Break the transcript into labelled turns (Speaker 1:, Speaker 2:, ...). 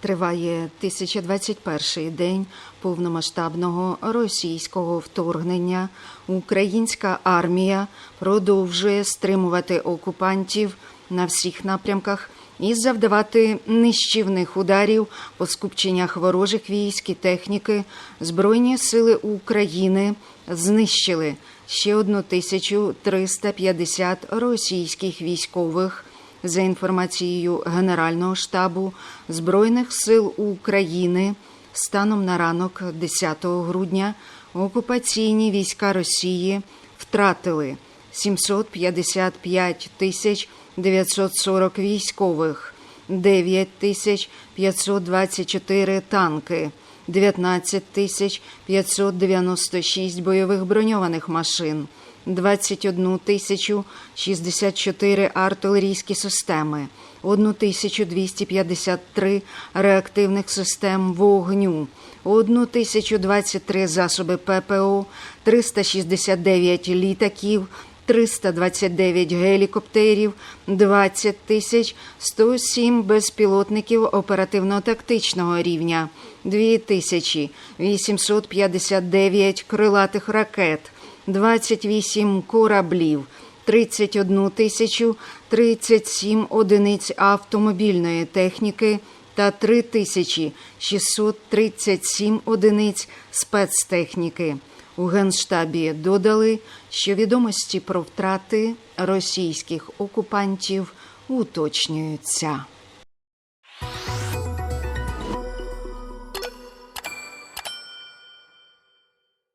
Speaker 1: Триває 1021-й день повномасштабного російського вторгнення. Українська армія продовжує стримувати окупантів на всіх напрямках і завдавати нищівних ударів по скупченнях ворожих військ і техніки. Збройні сили України знищили ще 1350 російських військових. За інформацією Генерального штабу Збройних сил України, станом на ранок 10 грудня окупаційні війська Росії втратили 755 тисяч 940 військових, 9 тисяч 524 танки, 19 тисяч 596 бойових броньованих машин. 21 тисячу 64 артилерійські системи, 1253 реактивних систем вогню, 1023 засоби ППО, 369 літаків, 329 гелікоптерів, 20 тисяч 107 безпілотників оперативно-тактичного рівня, 2 тисячі 859 крилатих ракет, 28 кораблів, 31 тисячу 37 одиниць автомобільної техніки та 3 тисячі 637 одиниць спецтехніки. У Генштабі додали, що відомості про втрати російських окупантів уточнюються.